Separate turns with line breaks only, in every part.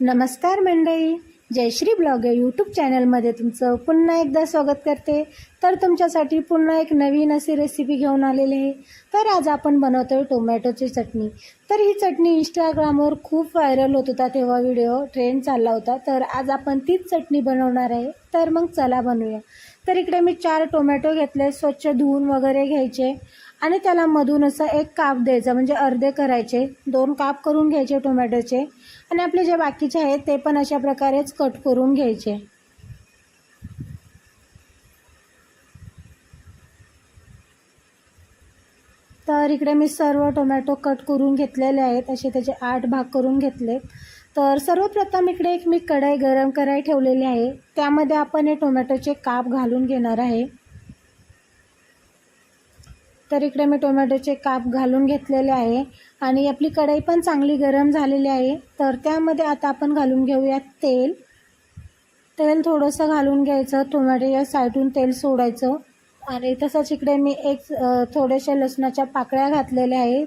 नमस्कार मंडळी. जयश्री ब्लॉग या यूट्यूब चॅनलमध्ये तुमचं पुन्हा एकदा स्वागत करते. तर तुमच्यासाठी पुन्हा एक नवीन अशी रेसिपी घेऊन आलेली आहे. तर आज आपण बनवतो आहे टोमॅटोची चटणी. तर ही चटणी इंस्टाग्रामवर खूप व्हायरल होत होता तेव्हा व्हिडिओ ट्रेंड चालला होता. तर आज आपण तीच चटणी बनवणार आहे. तर मग चला बनवूया. तर इकडे मी चार टोमॅटो घेतले स्वच्छ धुवून वगैरे घ्यायचे. आणि त्याला मधून असं एक काप द्यायचा म्हणजे अर्धे करायचे दोन काप करून घ्यायचे टोमॅटोचे. आणि आपले जे बाकीचे आहेत ते पण अशा प्रकारेच कट करून घ्यायचे. तर इकडे मी सर्व टोमॅटो कट करून घेतलेले आहेत असे त्याचे आठ भाग करून घेतले तर सर्वप्रथम इकडे एक मी कढई गरम करायला ठेवलेली आहे. त्यामध्ये आपण हे टोमॅटोचे काप घालून घेणार आहे. तर इकडे मी टोमॅटोचे काप घालून घेतलेले आहे आणि आपली कढई पण चांगली गरम झालेली आहे. तर त्यामध्ये आता आपण घालून घेऊयात तेल. तेल थोडंसं घालून घ्यायचं टोमॅटो या साईडून तेल सोडायचं. आणि तसंच इकडे मी एक थोड्याशा लसणाच्या पाकळ्या घातलेल्या आहेत.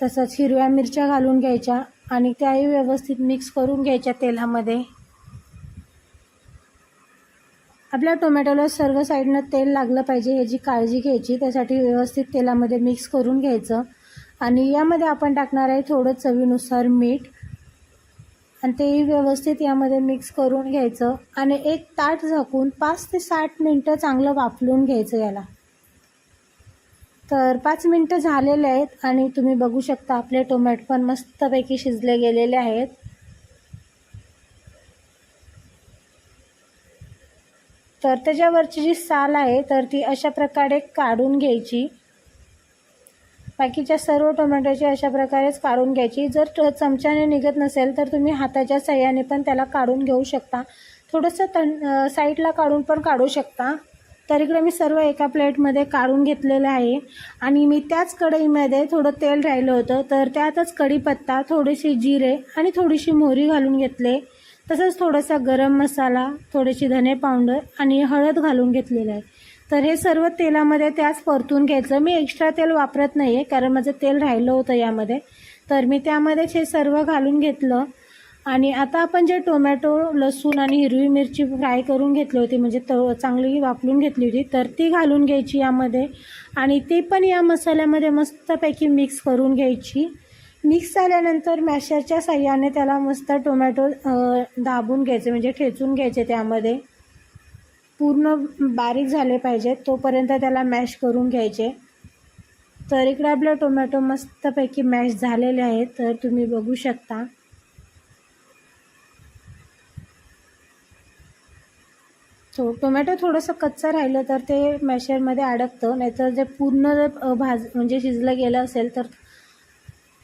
तसंच हिरव्या मिरच्या घालून घ्यायच्या आणि त्याही व्यवस्थित मिक्स करून घ्यायच्या तेलामध्ये. आपल्या टोमॅटोला सर्व साईडनं तेल लागलं पाहिजे ह्याची काळजी घ्यायची. त्यासाठी व्यवस्थित तेलामध्ये मिक्स करून घ्यायचं. आणि यामध्ये आपण टाकणार आहे थोडं चवीनुसार मीठ. आणि तेही व्यवस्थित यामध्ये मिक्स करून घ्यायचं. आणि एक ताट झाकून पाच ते साठ मिनटं चांगलं वाफलून घ्यायचं याला. तर पाच मिनटं झालेले आहेत आणि तुम्ही बघू शकता आपले टोमॅटो पण मस्तपैकी शिजले गेलेले आहेत. तर त्याच्यावरची जी साल आहे तर ती अशा प्रकारे काढून घ्यायची. बाकीच्या सर्व टोमॅटोची अशा प्रकारेच काढून घ्यायची. जर चमच्याने निघत नसेल तर तुम्ही हाताच्या सहाय्याने पण त्याला काढून घेऊ शकता. थोडंसं तण साईडला काढून पण काढू शकता. तर इकडे मी सर्व एका प्लेटमध्ये काढून घेतलेलं आहे. आणि मी त्याच कढईमध्ये थोडं तेल राहिलं होतं तर त्यातच कढीपत्ता थोडेसे जिरे आणि थोडीशी मोहरी घालून घेतले. तसंच थोडासा गरम मसाला थोडीशी धने पावडर आणि हळद घालून घेतलेलं आहे. तर हे सर्व तेलामध्ये त्याच परतून घ्यायचं. मी एक्स्ट्रा तेल वापरत नाही आहे कारण माझं तेल राहिलं होतं यामध्ये. तर मी त्यामध्येच हे सर्व घालून घेतलं. आणि आता आपण जे टोमॅटो लसूण आणि हिरवी मिरची फ्राय करून घेतली होती म्हणजे त चांगली वापरून घेतली होती तर ती घालून घ्यायची यामध्ये. आणि ती पण या मसाल्यामध्ये मस्तपैकी मिक्स करून घ्यायची. मिक्स झाल्यानंतर मॅशरच्या साह्याने त्याला मस्त टोमॅटो दाबून घ्यायचे म्हणजे ठेचून घ्यायचे त्यामध्ये. पूर्ण बारीक झाले पाहिजेत तोपर्यंत त्याला मॅश करून घ्यायचे. तर इकडे आपलं टोमॅटो मस्तपैकी मॅश झालेले आहेत तर तुम्ही बघू शकता. तो टोमॅटो थोडंसं कच्चं राहिलं तर ते मॅशरमध्ये अडकतं नाहीतर जे पूर्ण भाज म्हणजे शिजलं गेलं असेल तर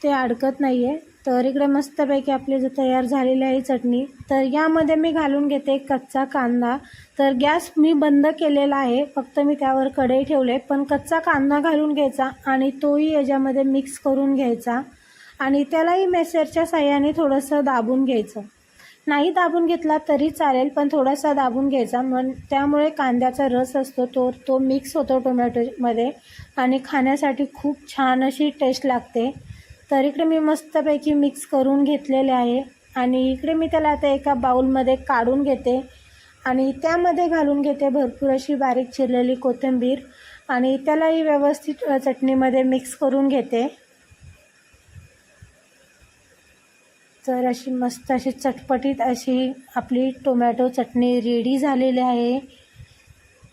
ते अडकत नाही आहे तर इकडे मस्तपैकी आपली जे तयार झालेली आहे चटणी तर यामध्ये मी घालून घेते कच्चा कांदा. तर गॅस मी बंद केलेला आहे फक्त मी त्यावर कढई ठेवले. पण कच्चा कांदा घालून घ्यायचा आणि तोही याच्यामध्ये मिक्स करून घ्यायचा. आणि त्यालाही मेसरच्या साह्याने थोडंसं दाबून घ्यायचं. नाही दाबून घेतला तरी चालेल पण थोडासा दाबून घ्यायचा. मग त्यामुळे कांद्याचा रस असतो तो तो मिक्स होतो टोमॅटोमध्ये आणि खाण्यासाठी खूप छान अशी टेस्ट लागते. तर इकडे मी मस्तपैकी मिक्स करून घेतलेले आहे. आणि इकडे मी त्याला आता एका बाऊलमध्ये काढून घेते. आणि त्यामध्ये घालून घेते भरपूर अशी बारीक चिरलेली कोथिंबीर. आणि त्यालाही व्यवस्थित चटणीमध्ये मिक्स करून घेते. तर अशी मस्त अशी चटपटीत अशी आपली टोमॅटो चटणी रेडी झालेली आहे.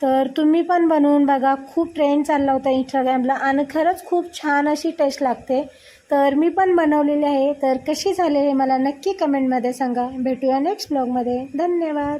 तर तुम्ही पण बनवून बघा. खूप ट्रेंड चालला होता इंस्टाग्रामला आणि खरंच खूप छान अशी टेस्ट लागते. तर मी पण बनवलेली आहे. तर कशी झाले हे मला नक्की कमेंटमध्ये सांगा. भेटूया नेक्स्ट ब्लॉगमध्ये धन्यवाद.